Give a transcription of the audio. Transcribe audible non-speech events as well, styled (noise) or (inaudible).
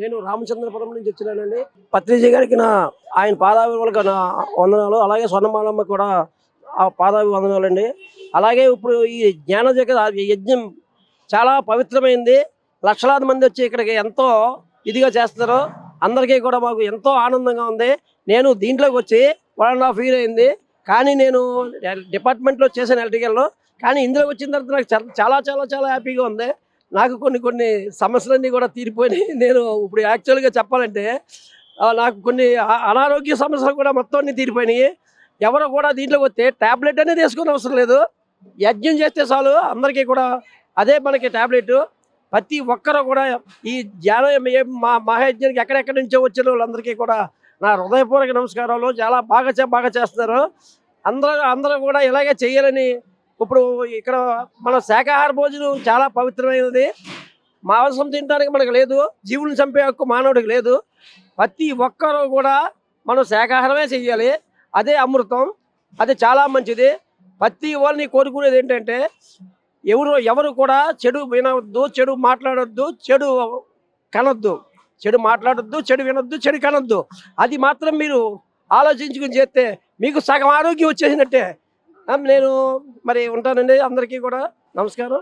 నేను రామచంద్రపురం నుంచి వచ్చినానండి. పత్రిజీ గారికి నా ఆయన పాదాభివందనలకు నా వందనాలు. అలాగే స్వర్ణమాలమ్మ కూడా ఆ పాదాభివందనాలు అండి అలాగే ఇప్పుడు ఈ జ్ఞాన జగ యజ్ఞం చాలా పవిత్రమైంది. లక్షలాది మంది వచ్చి ఇక్కడికి ఎంతో ఇదిగా చేస్తారు అందరికీ కూడా మాకు ఎంతో ఆనందంగా ఉంది. నేను దీంట్లోకి వచ్చి వన్ అండ్ హాఫ్ ఇయర్ అయింది. కానీ నేను డిపార్ట్మెంట్లో చేశాను ఎలక్ట్రికల్లో. కానీ ఇందులోకి వచ్చిన తర్వాత నాకు చాలా- చాలా చాలా చాలా హ్యాపీగా ఉంది. నాకు కొన్ని కొన్ని సమస్యలన్నీ కూడా తీరిపోయినాయి. (laughs) నేను ఇప్పుడు యాక్చువల్గా చెప్పాలంటే నాకు కొన్ని అనారోగ్య సమస్యలు కూడా మొత్తం అన్ని తీరిపోయినాయి. ఎవరు కూడా దీంట్లోకి వస్తే ట్యాబ్లెట్ అనేది వేసుకునే అవసరం లేదు. యజ్ఞం చేస్తే చాలు అందరికీ కూడా అదే మనకి ట్యాబ్లెట్ ప్రతి ఒక్కరు కూడా ఈ ధ్యానం ఏ- మా మహాయజ్ఞానికి ఎక్కడెక్కడి నుంచో వచ్చిన వాళ్ళందరికీ కూడా నా హృదయపూర్వక నమస్కారాలు. చాలా బాగా బాగా చేస్తున్నారు. అందరూ అందరూ కూడా ఇలాగే చేయాలని ఇప్పుడు ఇక్కడ మన శాకాహార భోజనం చాలా పవిత్రమైనది. మాంసం తినడానికి మనకు లేదు. జీవులను చంపే హక్కు మానవుడికి లేదు. ప్రతి ఒక్కరూ కూడా మనం శాకాహారమే చెయ్యాలి. అదే అమృతం. అది చాలా మంచిది. ప్రతి వాళ్ళని కోరుకునేది ఏంటంటే ఎవరు ఎవరు కూడా చెడు వినవద్దు చెడు మాట్లాడొద్దు చెడు కనొద్దు. చెడు మాట్లాడొద్దు చెడు వినొద్దు చెడు కనొద్దు. అది మాత్రం మీరు ఆలోచించుకుని చేస్తే మీకు సగం ఆరోగ్యం వచ్చేసినట్టే. నేను మరి ఉంటానండి అందరికీ కూడా నమస్కారం.